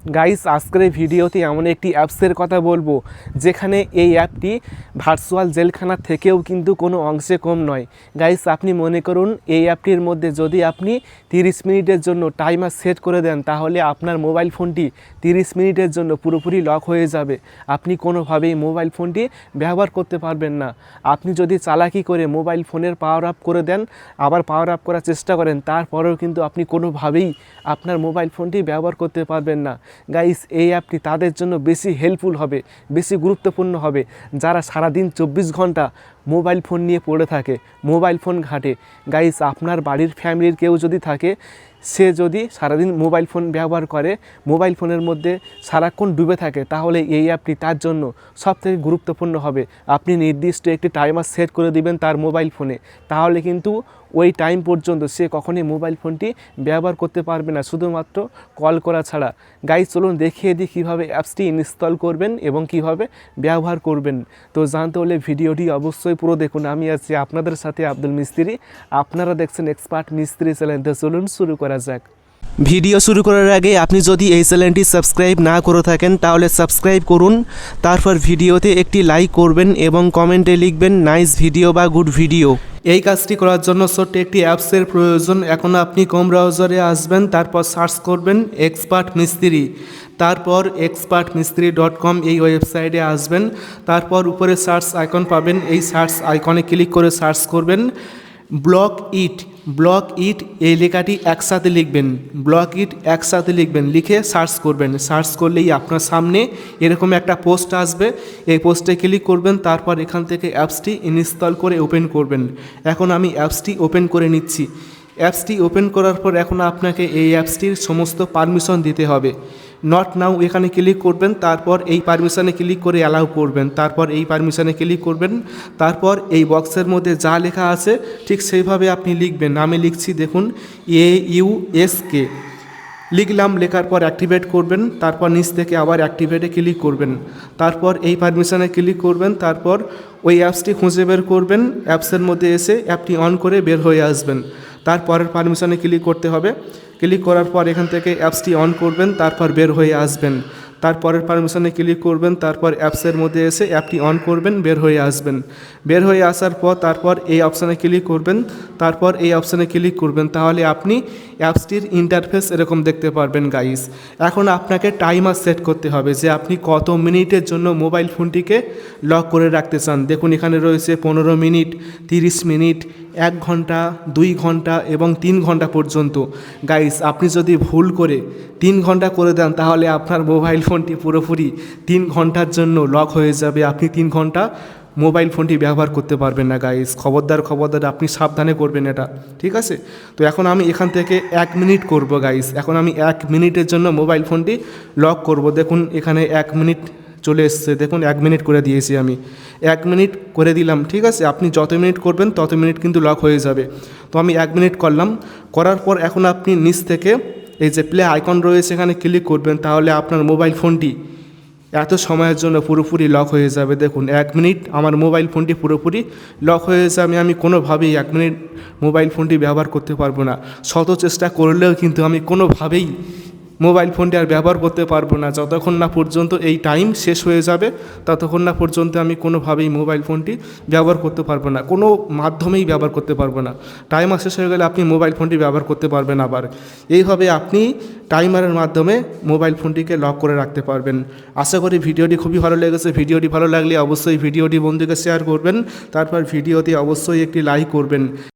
Guys আজকের ভিডিওতে এমন একটি অ্যাপসের কথা বলব, যেখানে এই অ্যাপটি ভার্চুয়াল জেলখানা থেকেও কিন্তু কোনো অংশে কম নয়। গাইস আপনি মনে করুন, এই অ্যাপটির মধ্যে যদি আপনি তিরিশ মিনিটের জন্য টাইমার সেট করে দেন, তাহলে আপনার মোবাইল ফোনটি তিরিশ মিনিটের জন্য পুরোপুরি লক হয়ে যাবে। আপনি কোনোভাবেই মোবাইল ফোনটি ব্যবহার করতে পারবেন না। আপনি যদি চালাকি করে মোবাইল ফোনের পাওয়ার আপ করে দেন, আবার পাওয়ার আপ করার চেষ্টা করেন, তারপরেও কিন্তু আপনি কোনোভাবেই আপনার মোবাইল ফোনটি ব্যবহার করতে পারবেন না। গাইস এই অ্যাপটি তাদের জন্য বেশি হেল্পফুল হবে, বেশি গুরুত্বপূর্ণ হবে। যারা সারাদিন চব্বিশ ঘণ্টা মোবাইল ফোন নিয়ে পড়ে থাকে, মোবাইল ফোন ঘাটে। গাইস আপনার বাড়ির ফ্যামিলির কেউ যদি থাকে, সে যদি সারাদিন মোবাইল ফোন ব্যবহার করে, মোবাইল ফোনের মধ্যে সারাক্ষণ ডুবে থাকে, তাহলে এই অ্যাপটি তার জন্য সবথেকে গুরুত্বপূর্ণ হবে। আপনি নির্দিষ্ট একটি টাইমার সেট করে দিবেন তার মোবাইল ফোনে। তাহলে কিন্তু ওই টাইম পর্যন্ত সে কখনই মোবাইল ফোনটি ব্যবহার করতে পারবে না, শুধুমাত্র কল করা ছাড়া। গাইজ চলুন দেখিয়ে দিই কীভাবে অ্যাপসটি ইনস্টল করবেন এবং কীভাবে ব্যবহার করবেন। তো জানতে হলে ভিডিওটি অবশ্যই পুরো দেখুন আমি আছি আপনাদের সাথে আব্দুল মিস্ত্রি। আপনারা দেখছেন এক্সপার্ট মিস্ত্রি চ্যানেল তো চলুন শুরু করা যাক। ভিডিও শুরু করার আগে আপনি যদি এই চ্যানেলটি সাবস্ক্রাইব না করে থাকেন তাহলে সাবস্ক্রাইব করুন। তারপর ভিডিওতে একটি লাইক করবেন এবং কমেন্টে লিখবেন নাইস ভিডিও বা গুড ভিডিও এই কাজটি করার জন্য ছোট্ট একটি অ্যাপসের প্রয়োজন। এখন আপনি কম ব্রাউজারে আসবেন তারপর সার্চ করবেন এক্সপার্ট মিস্ত্রি তারপর এক্সপার্ট মিস্ত্রি ডট কম এই ওয়েবসাইটে আসবেন। তারপর উপরে সার্চ আইকন পাবেন। এই সার্চ আইকনে ক্লিক করে সার্চ করবেন। ব্লক ইট ব্লক ইট এই লেখাটি একসাথে লিখবেন। ব্লক ইট একসাথে লিখবেন। লিখে সার্চ করবেন। সার্চ করলেই আপনার সামনে এরকম একটা পোস্ট আসবে। এই পোস্টে ক্লিক করবেন। তারপর এখান থেকে অ্যাপসটি ইনস্টল করে ওপেন করবেন। এখন আমি অ্যাপসটি ওপেন করে নিচ্ছি। অ্যাপসটি ওপেন করার পর এখন আপনাকে এই অ্যাপসটির সমস্ত পারমিশন দিতে হবে। নট নাও এখানে ক্লিক করবেন, তারপর এই পারমিশনে ক্লিক করে অ্যালাউ করবেন, তারপর এই পারমিশনে ক্লিক করবেন, তারপর এই বক্সের মধ্যে যা লেখা আছে ঠিক সেইভাবে আপনি লিখবেন। আমি লিখছি দেখুন এ ইউ এস কে লিখলাম, লেখার পর অ্যাক্টিভেট করবেন, তারপর নিচ থেকে আবার অ্যাক্টিভেটে ক্লিক করবেন। তারপর এই পারমিশনে ক্লিক করবেন, তারপর ওই অ্যাপসটি খুঁজে বের করবেন, অ্যাপসের মধ্যে এসে অ্যাপটি অন করে বের হয়ে আসবেন। তারপরের পারমিশনে ক্লিক করতে হবে। ক্লিক করার পর এখান থেকে অ্যাপসটি অন করবেন, তারপর বের হয়ে আসবেন। তারপরের পারমিশনে ক্লিক করবেন, তারপর অ্যাপসের মধ্যে এসে অ্যাপটি অন করবেন, বের হয়ে আসবেন। বের হয়ে আসার পর তারপর এই অপশানে ক্লিক করবেন, তারপর এই অপশানে ক্লিক করবেন। তাহলে আপনি অ্যাপসটির ইন্টারফেস এরকম দেখতে পারবেন গাইস এখন আপনাকে টাইমার সেট করতে হবে যে আপনি কত মিনিটের জন্য মোবাইল ফোনটিকে লক করে রাখতে চান। দেখুন, এখানে রয়েছে পনেরো মিনিট, তিরিশ মিনিট এক ঘণ্টা, দুই ঘণ্টা এবং তিন ঘণ্টা পর্যন্ত। গাইস আপনি যদি ভুল করে তিন ঘণ্টা করে দেন, তাহলে আপনার মোবাইল ফোনটি পুরোপুরি তিন ঘণ্টার জন্য লক হয়ে যাবে। আপনি তিন ঘণ্টা মোবাইল ফোনটি ব্যবহার করতে পারবেন না গাইস খবরদার খবরদার, আপনি সাবধানে করবেন এটা, ঠিক আছে? তো এখন আমি এখান থেকে এক মিনিট করব গাইস এখন আমি এক মিনিটের জন্য মোবাইল ফোনটি লক করব। দেখুন, এখানে এক মিনিট চলে এসছে। দেখুন, এক মিনিট করে দিয়েছি আমি। এক মিনিট করে দিলাম, ঠিক আছে? আপনি যত মিনিট করবেন, তত মিনিট কিন্তু লক হয়ে যাবে। তো আমি এক মিনিট করলাম। করার পর এখন আপনি নিচ থেকে এই যে প্লে আইকন রয়েছে, এখানে ক্লিক করবেন, তাহলে আপনার মোবাইল ফোনটি এত সময়ের জন্য পুরোপুরি লক হয়ে যাবে। দেখুন, এক মিনিট আমার মোবাইল ফোনটি পুরোপুরি লক হয়ে যাবে। আমি কোনোভাবেই এক মিনিট মোবাইল ফোনটি ব্যবহার করতে পারব না। শত চেষ্টা করলেও কিন্তু আমি কোনোভাবেই মোবাইল ফোনটি আর ব্যবহার করতে পারব না। যতক্ষণ না পর্যন্ত এই টাইম শেষ হয়ে যাবে, ততক্ষণ না পর্যন্ত আমি কোনোভাবেই মোবাইল ফোনটি ব্যবহার করতে পারব না। কোনো মাধ্যমেই ব্যবহার করতে পারব না। টাইমার শেষ হয়ে গেলে আপনি মোবাইল ফোনটি ব্যবহার করতে পারবেন আবার। এইভাবে আপনি টাইমারের মাধ্যমে মোবাইল ফোনটিকে লক করে রাখতে পারবেন। আশা করি ভিডিওটি খুবই ভালো লেগেছে। ভিডিওটি ভালো লাগলে অবশ্যই ভিডিওটি বন্ধুকে শেয়ার করবেন। তারপর ভিডিওতে অবশ্যই একটি লাইক করবেন।